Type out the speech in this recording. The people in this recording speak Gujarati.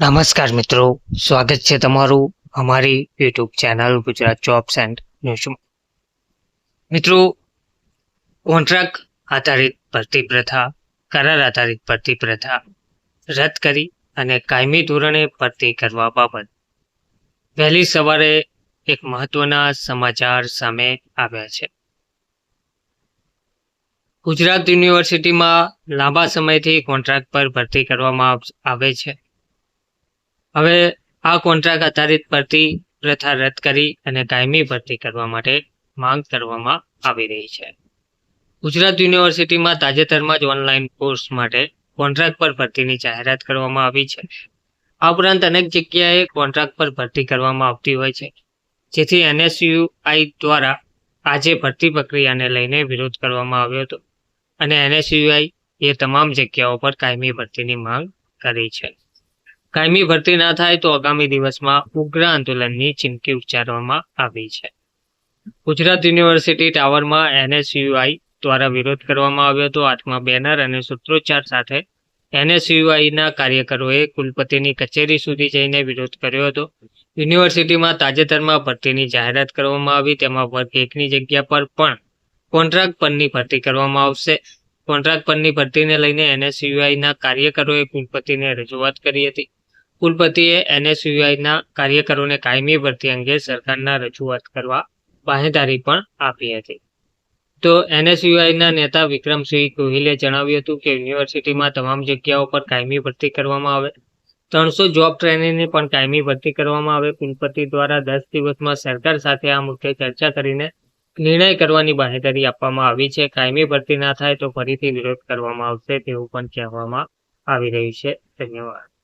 નમસ્કાર મિત્રો, સ્વાગત છે તમારું અમારી YouTube channel Gujarat jobs and ન્યૂઝમાં મિત્રો કોન્ટ્રાક્ટ આધારિત ભરતી પ્રથા, કરાર આધારિત ભરતી પ્રથા રદ કરી અને કાયમી ધોરણે ભરતી કરવા બાબત. વહેલી સવારે એક મહત્વના સમાચાર સામે આવ્યા છે. ગુજરાત યુનિવર્સિટીમાં લાંબા સમયથી કોન્ટ્રાક્ટ પર ભરતી કરવામાં આવે છે. હવે આ કોન્ટ્રાક્ટ આધારિત ભરતી પ્રથા રદ કરી અને કાયમી ભરતી કરવા માટે માંગ કરવામાં આવી રહી છે. ગુજરાત યુનિવર્સિટીમાં તાજેતરમાં જ ઓનલાઈન કોર્સ માટે કોન્ટ્રાક્ટ પર ભરતીની જાહેરાત કરવામાં આવી છે. આ ઉપરાંત અનેક જગ્યાએ કોન્ટ્રાક્ટ પર ભરતી કરવામાં આવતી હોય છે. જેથી એનએસયુઆઈ દ્વારા આજે ભરતી પ્રક્રિયાને લઈને વિરોધ કરવામાં આવ્યો હતો. અને એનએસયુઆઈ એ તમામ જગ્યાઓ પર કાયમી ભરતીની માંગ કરી છે. કાયમી ભરતી ના થાય તો આગામી દિવસમાં ઉગ્ર આંદોલનની ચીમકી ઉચ્ચારવામાં આવી છે. ગુજરાત યુનિવર્સિટી ટાવરમાં એનએસયુઆઈ દ્વારા વિરોધ કરવામાં આવ્યો હતો. હાથમાં બેનર અને સૂત્રોચ્ચાર સાથે એનએસયુઆઈના કાર્યકરોએ કુલપતિની કચેરી સુધી જઈને વિરોધ કર્યો હતો. યુનિવર્સિટીમાં તાજેતરમાં ભરતીની જાહેરાત કરવામાં આવી. તેમાં વર્ગ એકની જગ્યા પર પણ કોન્ટ્રાક્ટ પરની ભરતી કરવામાં આવશે. કોન્ટ્રાક્ટ પરની ભરતીને લઈને એનએસયુઆઈના કાર્યકરોએ કુલપતિને રજૂઆત કરી હતી. કુલપતિએ એનએસયુઆઈના કાર્યકરોને કાયમી ભરતી અંગે સરકારના રજૂઆત કરવા બાહેધારી પણ આપી હતી. તો એનએસયુઆઈના નેતા વિક્રમસિંહ ગોહિલે જણાવ્યું હતું કે યુનિવર્સિટીમાં તમામ જગ્યાઓ પર કાયમી ભરતી કરવામાં આવે. ત્રણસો જોબ ટ્રેનિંગની પણ કાયમી ભરતી કરવામાં આવે. કુલપતિ દ્વારા દસ દિવસમાં સરકાર સાથે આ મુદ્દે ચર્ચા કરીને નિર્ણય કરવાની બાહેધરી આપવામાં આવી છે. કાયમી ભરતી ના થાય તો ફરીથી વિરોધ કરવામાં આવશે તેવું પણ કહેવામાં આવી રહ્યું છે. ધન્યવાદ.